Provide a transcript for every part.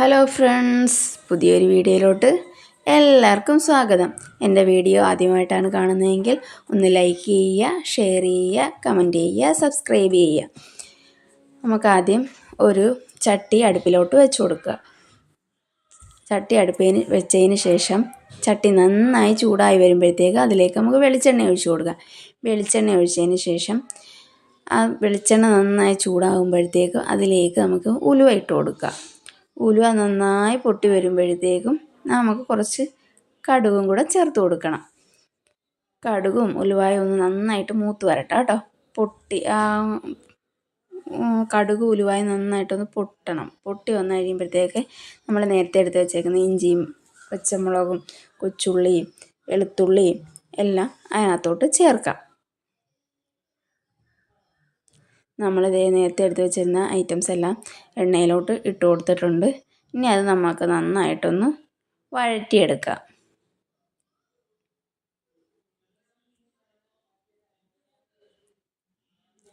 Hello friends പുതിയൊരു വീഡിയോയിലോട്ട് എല്ലാവർക്കും സ്വാഗതം. എന്റെ വീഡിയോ ആദ്യമായിട്ടാണ് കാണുന്നതെങ്കിൽ ഒന്ന് ലൈക്ക് ചെയ്യുക ഷെയർ ചെയ്യുക കമന്റ് ചെയ്യുക സബ്സ്ക്രൈബ് ചെയ്യുക. നമുക്കാദ്യം ഒരു ചട്ടി അടുപ്പിലോട്ട് വെച്ച് കൊടുക്കുക. ചട്ടി അടുപ്പിന് വെച്ചതിന് ശേഷം ചട്ടി നന്നായി ചൂടായി വരുമ്പോഴത്തേക്ക് അതിലേക്ക് നമുക്ക് വെളിച്ചെണ്ണ ഒഴിച്ചു കൊടുക്കുക. വെളിച്ചെണ്ണ ഒഴിച്ചതിന് ശേഷം ആ വെളിച്ചെണ്ണ നന്നായി ചൂടാകുമ്പോഴത്തേക്ക് അതിലേക്ക് നമുക്ക് ഉലുവ ഇട്ട് കൊടുക്കുക. ഉലുവ നന്നായി പൊട്ടി വരുമ്പോഴത്തേക്കും നമുക്ക് കുറച്ച് കടുകും കൂടെ ചേർത്ത് കൊടുക്കണം. കടുകും ഉലുവായും ഒന്ന് നന്നായിട്ട് മൂത്ത് വരട്ടെ കേട്ടോ. പൊട്ടി കടുക് ഉലുവായി നന്നായിട്ടൊന്ന് പൊട്ടണം. പൊട്ടി വന്നു കഴിയുമ്പോഴത്തേക്ക് നമ്മൾ നേരത്തെ എടുത്ത് വെച്ചേക്കുന്ന ഇഞ്ചിയും പച്ചമുളകും കൊച്ചുള്ളിയും വെളുത്തുള്ളിയും എല്ലാം അതിനകത്തോട്ട് ചേർക്കാം. നമ്മളിതേ നേരത്തെ എടുത്ത് വെച്ചിരുന്ന ഐറ്റംസ് എല്ലാം എണ്ണയിലോട്ട് ഇട്ട് കൊടുത്തിട്ടുണ്ട്. ഇനി അത് നമുക്ക് നന്നായിട്ടൊന്ന് വഴറ്റിയെടുക്കാം.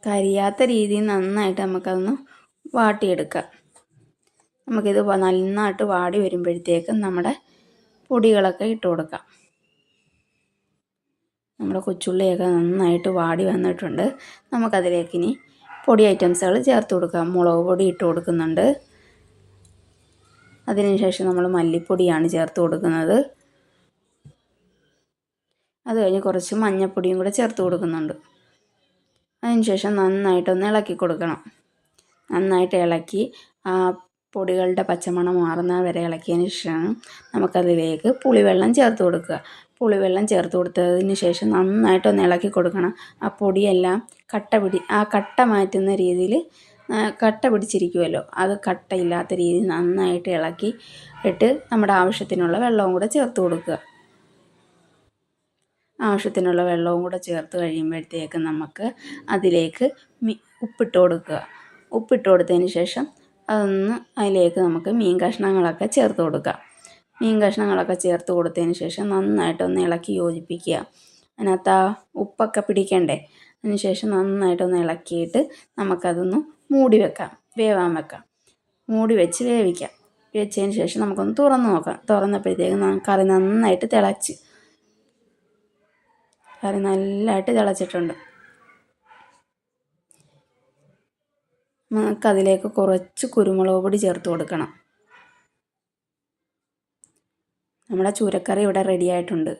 കരിയാത്ത രീതിയിൽ നന്നായിട്ട് നമുക്കതൊന്ന് വാട്ടിയെടുക്കാം. നമുക്കിത് നന്നായിട്ട് വാടി വരുമ്പോഴത്തേക്കും നമ്മുടെ പൊടികളൊക്കെ ഇട്ട് കൊടുക്കാം. നമ്മുടെ കൊച്ചുള്ളിയൊക്കെ നന്നായിട്ട് വാടി വന്നിട്ടുണ്ട്. നമുക്കതിലേക്ക് ഇനി പൊടി ഐറ്റംസുകൾ ചേർത്ത് കൊടുക്കുക. മുളക് പൊടി ഇട്ട് കൊടുക്കുന്നുണ്ട്. അതിനുശേഷം നമ്മൾ മല്ലിപ്പൊടിയാണ് ചേർത്ത് കൊടുക്കുന്നത്. അത് കഴിഞ്ഞ് കുറച്ച് മഞ്ഞൾപ്പൊടിയും കൂടെ ചേർത്ത് കൊടുക്കുന്നുണ്ട്. അതിനുശേഷം നന്നായിട്ടൊന്ന് ഇളക്കി കൊടുക്കണം. നന്നായിട്ട് ഇളക്കി ആ പൊടികളുടെ പച്ചമണം മാറുന്ന വരെ ഇളക്കിയതിന് ശേഷം നമുക്കതിലേക്ക് പുളിവെള്ളം ചേർത്ത് കൊടുക്കുക. പുളിവെള്ളം ചേർത്ത് കൊടുത്തതിന് ശേഷം നന്നായിട്ടൊന്ന് ഇളക്കി കൊടുക്കണം. ആ പൊടിയെല്ലാം കട്ട പിടി ആ കട്ട മാറ്റുന്ന രീതിയിൽ കട്ട പിടിച്ചിരിക്കുമല്ലോ അത് കട്ടയില്ലാത്ത രീതിയിൽ നന്നായിട്ട് ഇളക്കി ഇട്ട് നമ്മുടെ ആവശ്യത്തിനുള്ള വെള്ളവും കൂടെ ചേർത്ത് കൊടുക്കുക. ആവശ്യത്തിനുള്ള വെള്ളവും കൂടെ ചേർത്ത് കഴിയുമ്പോഴത്തേക്ക് നമുക്ക് അതിലേക്ക് മി ഉപ്പിട്ട് കൊടുക്കുക. ഉപ്പിട്ട് കൊടുത്തതിന് ശേഷം അതൊന്ന് അതിലേക്ക് നമുക്ക് മീൻ കഷ്ണങ്ങളൊക്കെ ചേർത്ത് കൊടുക്കാം. മീൻ കഷ്ണങ്ങളൊക്കെ ചേർത്ത് കൊടുത്തതിന് ശേഷം നന്നായിട്ടൊന്ന് ഇളക്കി യോജിപ്പിക്കുക. അതിനകത്ത് ആ ഉപ്പൊക്കെ പിടിക്കണ്ടേ? അതിന് ശേഷം നന്നായിട്ടൊന്ന് ഇളക്കിയിട്ട് നമുക്കതൊന്ന് മൂടി വെക്കാം. വേവാൻ വെക്കാം. മൂടി വെച്ച് വേവിക്കാം. വെച്ചതിന് ശേഷം നമുക്കൊന്ന് തുറന്ന് നോക്കാം. തുറന്നപ്പോഴത്തേക്കും കറി നന്നായിട്ട് തിളച്ച്. കറി നല്ലതായിട്ട് തിളച്ചിട്ടുണ്ട്. നമുക്കതിലേക്ക് കുറച്ച് കുരുമുളക് പൊടി ചേർത്ത് കൊടുക്കണം. നമ്മുടെ ചൂരക്കറി ഇവിടെ റെഡി ആയിട്ടുണ്ട്.